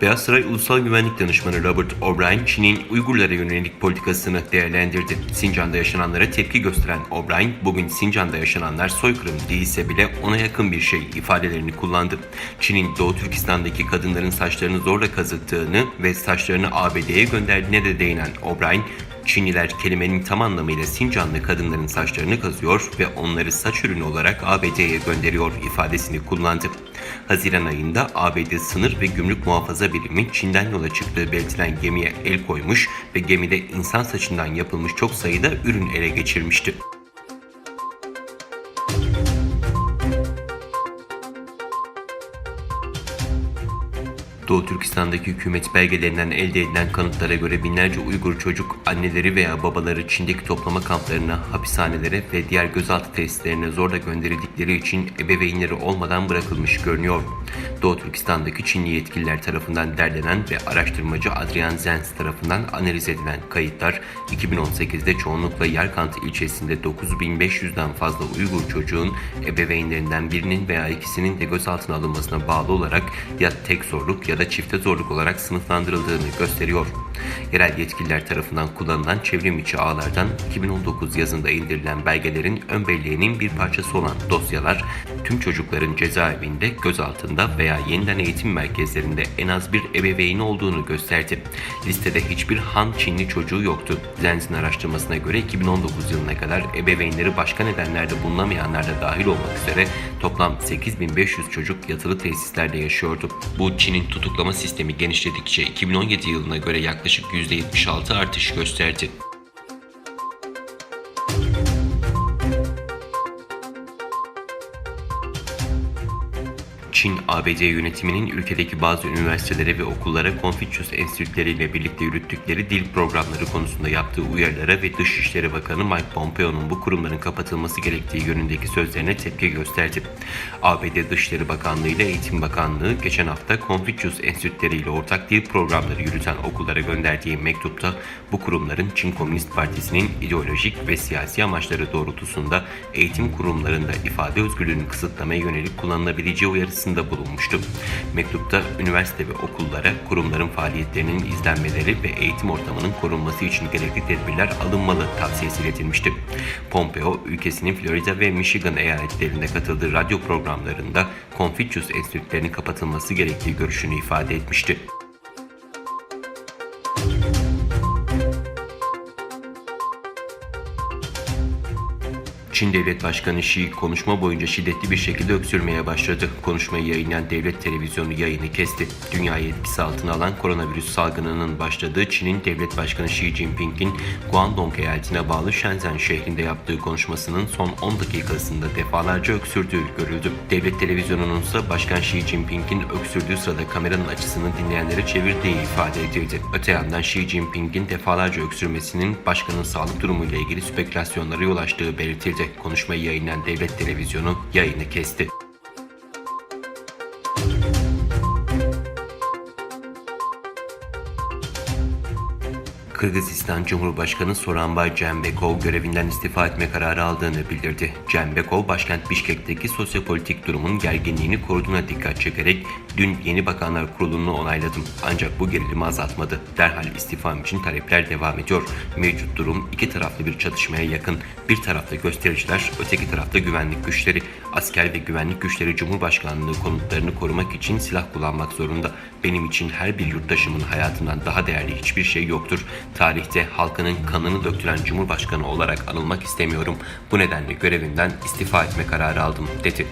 Beyaz Saray Ulusal Güvenlik Danışmanı Robert O'Brien, Çin'in Uygurlara yönelik politikasını değerlendirdi. Sincan'da yaşananlara tepki gösteren O'Brien, bugün Sincan'da yaşananlar soykırım değilse bile ona yakın bir şey ifadelerini kullandı. Çin'in Doğu Türkistan'daki kadınların saçlarını zorla kazıttığını ve saçlarını ABD'ye gönderdiğine de değinen O'Brien, Çinliler kelimenin tam anlamıyla Sincanlı kadınların saçlarını kazıyor ve onları saç ürünü olarak ABD'ye gönderiyor ifadesini kullandı. Haziran ayında ABD Sınır ve Gümrük Muhafaza Birimi Çin'den yola çıktığı belirtilen gemiye el koymuş ve gemide insan saçından yapılmış çok sayıda ürün ele geçirmişti. Doğu Türkistan'daki hükümet belgelerinden elde edilen kanıtlara göre binlerce Uygur çocuk anneleri veya babaları Çin'deki toplama kamplarına, hapishanelere ve diğer gözaltı tesislerine zorla gönderildikleri için ebeveynleri olmadan bırakılmış görünüyor. Doğu Türkistan'daki Çinli yetkililer tarafından derlenen ve araştırmacı Adrian Zenz tarafından analiz edilen kayıtlar 2018'de çoğunlukla Yarkant ilçesinde 9500'den fazla Uygur çocuğun ebeveynlerinden birinin veya ikisinin de gözaltına alınmasına bağlı olarak ya tek zorluk ya da çifte zorluk olarak sınıflandırıldığını gösteriyor. Yerel yetkililer tarafından kullanılan çevrim içi ağlardan 2019 yazında indirilen belgelerin ön belleğinin bir parçası olan dosyalar tüm çocukların cezaevinde, gözaltında veya yeniden eğitim merkezlerinde en az bir ebeveyni olduğunu gösterdi. Listede hiçbir Han Çinli çocuğu yoktu. Zenz'in araştırmasına göre 2019 yılına kadar ebeveynleri başka nedenlerde bulunamayanlar da dahil olmak üzere toplam 8500 çocuk yatılı tesislerde yaşıyordu. Bu Çin'in tutuklama sistemi genişledikçe 2017 yılına göre yaklaşık %76 artış gösterdi. Çin, ABD yönetiminin ülkedeki bazı üniversitelere ve okullara Confucius Enstitüleri ile birlikte yürüttükleri dil programları konusunda yaptığı uyarılara ve Dışişleri Bakanı Mike Pompeo'nun bu kurumların kapatılması gerektiği yönündeki sözlerine tepki gösterdi. ABD Dışişleri Bakanlığı ile Eğitim Bakanlığı geçen hafta Confucius Enstitüleri ile ortak dil programları yürüten okullara gönderdiği mektupta bu kurumların Çin Komünist Partisi'nin ideolojik ve siyasi amaçları doğrultusunda eğitim kurumlarında ifade özgürlüğünü kısıtlamaya yönelik kullanılabileceği uyarısında bulunmuştu. Mektupta üniversite ve okullara kurumların faaliyetlerinin izlenmeleri ve eğitim ortamının korunması için gerekli tedbirler alınmalı tavsiyesi iletilmişti. Pompeo, ülkesinin Florida ve Michigan eyaletlerinde katıldığı radyo programlarında Confucius Enstitülerinin kapatılması gerektiği görüşünü ifade etmişti. Çin Devlet Başkanı Xi konuşma boyunca şiddetli bir şekilde öksürmeye başladı. Konuşmayı yayınlayan devlet televizyonu yayını kesti. Dünyayı etkisi altına alan koronavirüs salgınının başladığı Çin'in Devlet Başkanı Xi Jinping'in Guangdong eyaletine bağlı Shenzhen şehrinde yaptığı konuşmasının son 10 dakikasında defalarca öksürdüğü görüldü. Devlet televizyonunun ise Başkan Xi Jinping'in öksürdüğü sırada kameranın açısını dinleyenlere çevirdiği ifade edildi. Öte yandan Xi Jinping'in defalarca öksürmesinin başkanın sağlık durumuyla ilgili spekülasyonlara yol açtığı belirtildi. Konuşmayı yayınlayan devlet televizyonu yayını kesti. Kırgızistan Cumhurbaşkanı Soranbay Cembekov görevinden istifa etme kararı aldığını bildirdi. Cembekov, başkent Bişkek'teki sosyopolitik durumun gerginliğini koruduğuna dikkat çekerek dün yeni bakanlar kurulunu onayladım ancak bu gerilimi azaltmadı. Derhal istifam için talepler devam ediyor. Mevcut durum iki taraflı bir çatışmaya yakın. Bir tarafta göstericiler, öteki tarafta güvenlik güçleri. Asker ve güvenlik güçleri Cumhurbaşkanlığı konutlarını korumak için silah kullanmak zorunda. Benim için her bir yurttaşımın hayatından daha değerli hiçbir şey yoktur. Tarihte halkının kanını döktüren Cumhurbaşkanı olarak anılmak istemiyorum. Bu nedenle görevimden istifa etme kararı aldım, dedi.